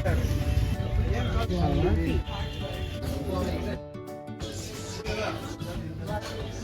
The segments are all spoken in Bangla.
Thank you.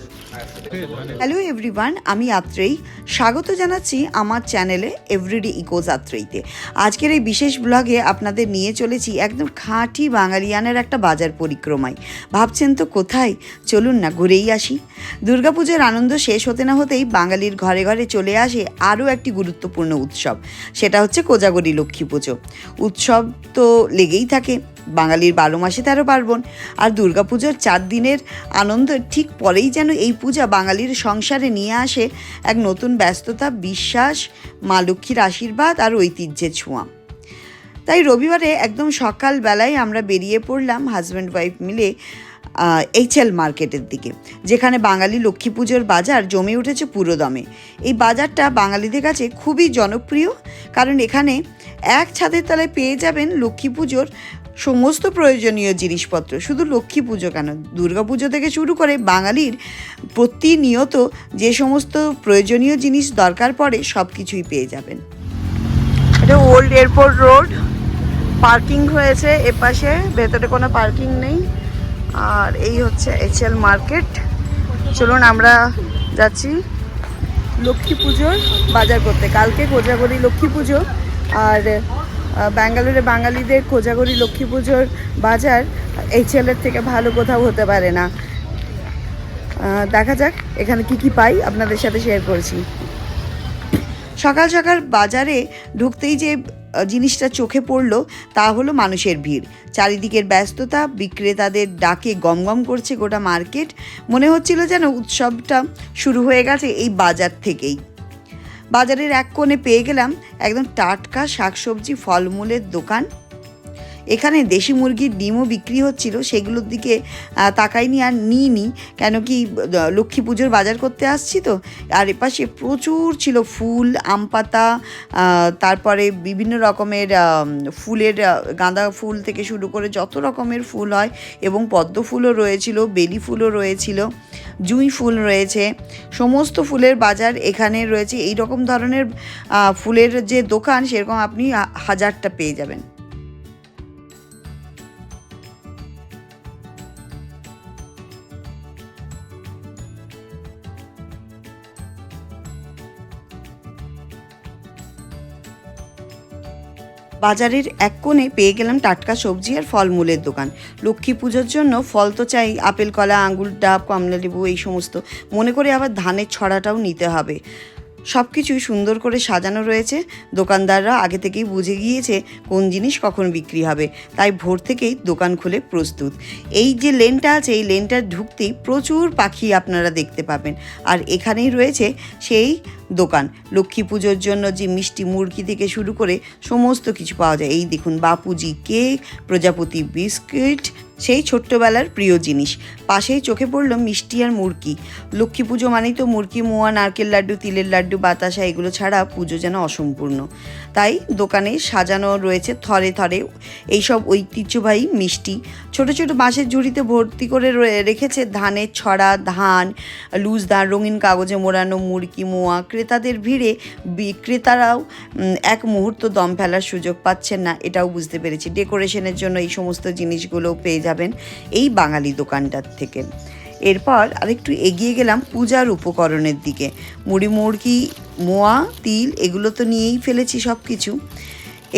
হ্যালো এভরিওয়ান আমি আত্রেই স্বাগত জানাচ্ছি আমার চ্যানেলে এভরিডে ইকোজ আত্রেইতে আজকের এই বিশেষ ব্লগে আপনাদের নিয়ে চলেছি একদম খাঁটি বাঙালিয়ানের একটা বাজার পরিক্রমায়। ভাবছেন তো কোথায়? চলুন না, ঘুরেই আসি। দুর্গাপুজোর আনন্দ শেষ হতে না হতেই বাঙালির ঘরে ঘরে চলে আসে আরও একটি গুরুত্বপূর্ণ উৎসব। সেটা হচ্ছে কোজাগরি লক্ষ্মী পুজো। উৎসব তো লেগেই থাকে। বাঙালির বারো মাসে তেরো পার্বণ। আর দুর্গাপুজোর চার দিনের আনন্দ ঠিক পরেই যেন এই পূজা বাঙালির সংসারে নিয়ে আসে এক নতুন ব্যস্ততা, বিশ্বাস, মা লক্ষ্মীর আশীর্বাদ আর ঐতিহ্যের ছোঁয়া। তাই রবিবারে একদম সকালবেলায় আমরা বেরিয়ে পড়লাম হাজব্যান্ড ওয়াইফ মিলে এইচএল মার্কেটের দিকে, যেখানে বাঙালি লক্ষ্মী পুজোর বাজার জমে উঠেছে পুরোদমে। এই বাজারটা বাঙালিদের কাছে খুবই জনপ্রিয়, কারণ এখানে এক ছাদের তলায় পেয়ে যাবেন লক্ষ্মী পুজোর সমস্ত প্রয়োজনীয় জিনিসপত্র, শুধু লক্ষ্মী পুজো কেন? দুর্গা পুজো থেকে শুরু করে বাঙালির প্রতিনিয়ত যে সমস্ত প্রয়োজনীয় জিনিস দরকার পড়ে সব কিছুই পেয়ে যাবেন। এটা ওল্ড এয়ারপোর্ট রোড, পার্কিং হয়েছে এপাশে, ভেতরে কোনো পার্কিং নেই। আর এই হচ্ছে এইচএল মার্কেট। চলুন আমরা যাচ্ছি লক্ষ্মী পুজোর বাজার করতে। কালকে কোজাগরি লক্ষ্মী পুজো। আর ব্যাঙ্গালোরে বাঙালিদের কোজাগরি লক্ষ্মী পুজোর বাজার এই ছেলের থেকে ভালো কোথাও হতে পারে না। দেখা যাক এখানে কি কি পাই, আপনাদের সাথে শেয়ার করছি। সকাল সকাল বাজারে ঢুকতেই যে জিনিসটা চোখে পড়ল, তা হলো মানুষের ভিড়। চারিদিকের ব্যস্ততা, বিক্রেতাদের ডাকে গমগম করছে গোটা মার্কেট। মনে হচ্ছিল যেন উৎসবটা শুরু হয়ে গেছে এই বাজার থেকেই। বাজারের এক কোণে পেয়ে গেলাম একদম টাটকা শাকসবজি ফলমূলের দোকান। এখানে দেশি মুরগির ডিমও বিক্রি হচ্ছিল, সেগুলোর দিকে তাকাইনি আর নিইনি, কেন কি লক্ষ্মী পুজোর বাজার করতে আসছি তো, আর এপাশে প্রচুর ছিল ফুল, আম পাতা তারপরে বিভিন্ন রকমের ফুলের গাঁদা ফুল থেকে শুরু করে যত রকমের ফুল হয়, এবং পদ্ম ফুলও রয়েছিল, বেলি ফুলও রয়েছিল, জুঁই ফুল রয়েছে, সমস্ত ফুলের বাজার এখানে রয়েছে, এই রকম ধরনের ফুলের যে দোকান, সেরকম আপনি হাজারটা পেয়ে যাবেন। বাজারের এক কোণে পেয়ে গেলাম টাটকা সবজি আর ফলমূলের দোকান। লক্ষ্মী পুজোর জন্য ফল তো চাই, আপেল, কলা, আঙুর, ডাব কমলা লেবু এই সমস্ত। মনে করে আবার ধানের ছড়াটাও নিতে হবে। সব কিছুই সুন্দর করে সাজানো রয়েছে। দোকানদাররা আগে থেকেই বুঝে গিয়েছে কোন জিনিস কখন বিক্রি হবে। তাই ভোর থেকেই দোকান খুলে প্রস্তুত। এই যে লেনটা আছে, এই লেনটা ঢুকতেই প্রচুর পাখি আপনারা দেখতে পাবেন। আর এখানেই রয়েছে সেই দোকান। লক্ষ্মী পুজোর জন্য যে মিষ্টি মুরগি থেকে শুরু করে সমস্ত কিছু পাওয়া যায়। এই দেখুন, বাপুজি কেক, প্রজাপতি বিস্কিট সেই ছোট্টবেলার প্রিয় জিনিস। পাশেই চোখে পড়ল মিষ্টি আর মুরকি লক্ষ্মী পুজো মানেই তো মুরকি মোয়া, নারকেল লাড্ডু, তিলের লাড্ডু, বাতাসা, এগুলো ছাড়া পুজো যেন অসম্পূর্ণ। তাই দোকানে সাজানো রয়েছে থরে থরে এইসব ঐতিহ্যবাহী মিষ্টি। ছোট ছোট বাঁশের ঝুড়িতে ভর্তি করে রেখেছে ধানের ছড়া, ধান, লুজ ধান, রঙিন কাগজে মোড়ানো মুরকি মোয়া। ক্রেতাদের ভিড়ে বিক্রেতারাও এক মুহূর্ত দম ফেলার সুযোগ পাচ্ছেন না, এটাও বুঝতে পেরেছি। ডেকোরেশনের জন্য এই সমস্ত জিনিসগুলো পেয়ে যাবেন এই বাঙালি দোকানটার থেকে। এরপর আরেকটু এগিয়ে গেলাম পূজার উপকরণের দিকে। মুড়ি, মুড়কি, মোয়া, তিল, এগুলো তো নিয়েই ফেলেছি সব কিছু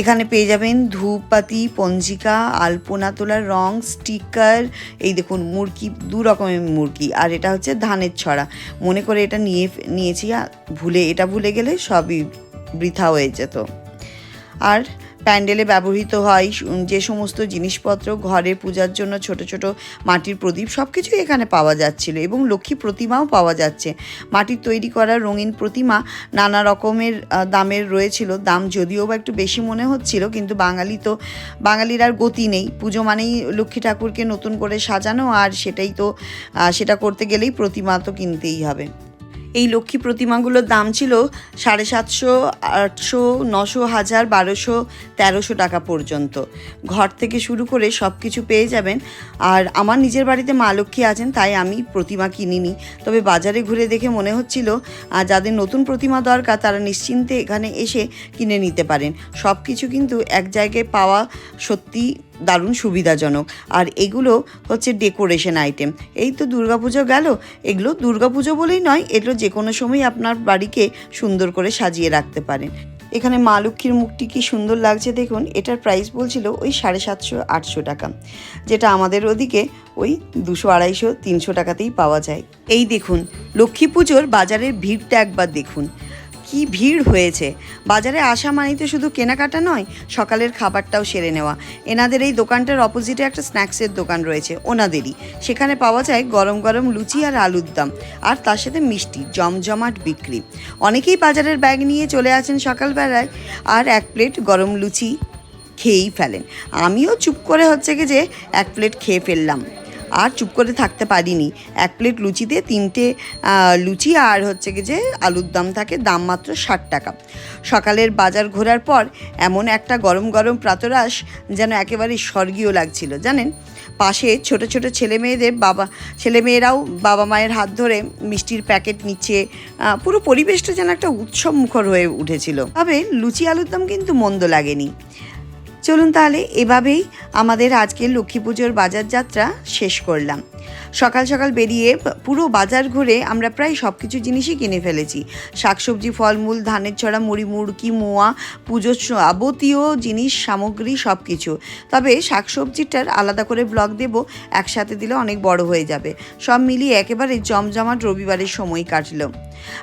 এখানে পেয়ে যাবেন ধূপপাতি, পঞ্জিকা, আলপনা তোলার রং, স্টিকার, এই দেখুন মুরগি দু রকমের মুরকি আর এটা হচ্ছে ধানের ছড়া। মনে করে এটা নিয়ে নিয়েছি ভুলে, এটা ভুলে গেলে সবই বৃথা হয়ে যেত। আর প্যান্ডেলে ব্যবহৃত হয় যে সমস্ত জিনিসপত্র ঘরে পূজার জন্য ছোট ছোট মাটির প্রদীপ সব কিছুই এখানে পাওয়া যাচ্ছিল এবং লক্ষ্মী প্রতিমাও পাওয়া যাচ্ছে। মাটির তৈরি করা রঙিন প্রতিমা নানা রকমের দামের রয়েছিল। দাম যদিও বা একটু বেশি মনে হচ্ছিল, কিন্তু বাঙালি তো, বাঙালির আর গতি নেই। পুজো মানেই লক্ষ্মী ঠাকুরকে নতুন করে সাজানো, আর সেটাই তো সেটা করতে গেলেই প্রতিমা তো কিনতেই হবে। এই লক্ষ্মী প্রতিমাগুলোর দাম ছিল সাড়ে সাতশো, আটশো, নশো, হাজার, বারোশো, তেরোশো টাকা পর্যন্ত। ঘর থেকে শুরু করে সব কিছু পেয়ে যাবেন। আর আমার নিজের বাড়িতে মা লক্ষ্মী আছেন, তাই আমি প্রতিমা কিনিনি। তবে বাজারে ঘুরে দেখে মনে হচ্ছিল যাদের নতুন প্রতিমা দরকার, তারা নিশ্চিন্তে এখানে এসে কিনে নিতে পারেন। সব কিছু কিন্তু এক জায়গায় পাওয়া সত্যি দারুণ সুবিধাজনক। আর এগুলো হচ্ছে ডেকোরেশন আইটেম এই তো দুর্গাপুজো গেল। এগুলো দুর্গাপুজো বলেই নয়, এগুলো যে কোনো সময় আপনার বাড়িকে সুন্দর করে সাজিয়ে রাখতে পারেন। এখানে মা লক্ষ্মীর মুখটি কি সুন্দর লাগছে দেখুন, এটার প্রাইস বলছিল ওই সাড়ে সাতশো আটশো টাকা, যেটা আমাদের ওদিকে ওই দুশো আড়াইশো, তিনশো টাকাতেই পাওয়া যায়। এই দেখুন, লক্ষ্মী পুজোর বাজারের ভিড়টা একবার দেখুন। কি ভিড় হয়েছে? বাজারে আসা মানেই তো শুধু কেনাকাটা নয়, সকালের খাবারটাও সেরে নেওয়া। এনাদের এই দোকানটার অপোজিটে একটা স্ন্যাক্সের দোকান রয়েছে, ওনাদেরই। সেখানে পাওয়া যায় গরম গরম লুচি আর আলুর দাম, আর তার সাথে মিষ্টি, জমজমাট বিক্রি। অনেকেই বাজারের ব্যাগ নিয়ে চলে আসেন সকালবেলায়, আর এক প্লেট গরম লুচি খেয়েই ফেলেন। আমিও চুপ করে হচ্ছে কি যে এক প্লেট খেয়ে ফেললাম। আর চুপ করে থাকতে পারিনি। এক প্লেট লুচিতে তিনটে লুচি আর হচ্ছে কি যে আলুর দাম থাকে, দাম মাত্র ষাট টাকা। সকালের বাজার ঘোরার পর এমন একটা গরম গরম প্রাতরাস যেন একেবারে স্বর্গীয় লাগছিল, জানেন? পাশে ছোট ছোট ছেলে মেয়েদের বাবা, ছেলে মেয়েরাও বাবা মায়ের হাত ধরে মিষ্টির প্যাকেট নিচ্ছে পুরো পরিবেশটা যেন একটা উৎসব মুখর হয়ে উঠেছিল। তবে লুচি আলুর দম কিন্তু মন্দ লাগেনি। চলুন তাহলে এভাবেই আমাদের আজকের লক্ষ্মী পুজোর বাজার যাত্রা শেষ করলাম। সকাল সকাল বেরিয়ে পুরো বাজার ঘুরে আমরা প্রায় সব কিছু জিনিসই কিনে ফেলেছি। শাকসবজি, ফলমূল, ধানের ছড়া, মুড়ি মুড়কি মোয়া পুজোর যাবতীয় জিনিস, সামগ্রী সব কিছু তবে শাকসবজিটার আলাদা করে ব্লগ দেব, একসাথে দিলে অনেক বড় হয়ে যাবে। সব মিলিয়ে একেবারে জমজমাট রবিবারের সময় কাটলো।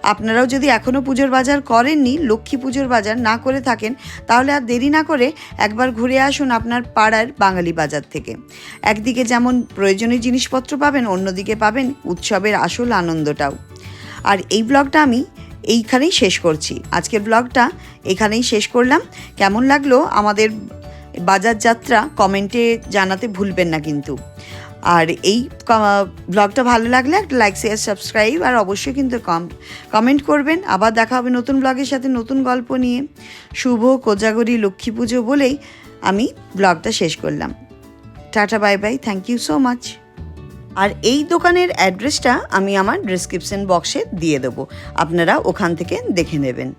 আপনারাও যদি এখনও পুজোর বাজার করেননি, লক্ষ্মী পুজোর বাজার না করে থাকেন, তাহলে আর দেরি না করে একবার ঘুরে আসুন আপনার পাড়ার বাঙালি বাজার থেকে। একদিকে যেমন প্রয়োজনীয় জিনিসপত্র পাবেন, অন্যদিকে পাবেন উৎসবের আসল আনন্দটাও। আর এই ব্লগটা আমি এইখানেই শেষ করছি। আজকের ব্লগটা এখানেই শেষ করলাম। কেমন লাগল আমাদের বাজার যাত্রা কমেন্টে জানাতে ভুলবেন না কিন্তু। আর এই ব্লগটা ভালো লাগলে একটা লাইক, শেয়ার, সাবস্ক্রাইব আর অবশ্যই কিন্তু কম, কমেন্ট করবেন। আবার দেখা হবে নতুন ব্লগের সাথে নতুন গল্প নিয়ে। শুভ কোজাগরি লক্ষ্মী পুজো বলেই আমি ব্লগটা শেষ করলাম। Tata, bye bye. Thank you so much আর এই দোকানের অ্যাড্রেসটা আমি আমার ডিসক্রিপশন বক্সে দিয়ে দেবো। আপনারা ওখান থেকে দেখে নেবেন।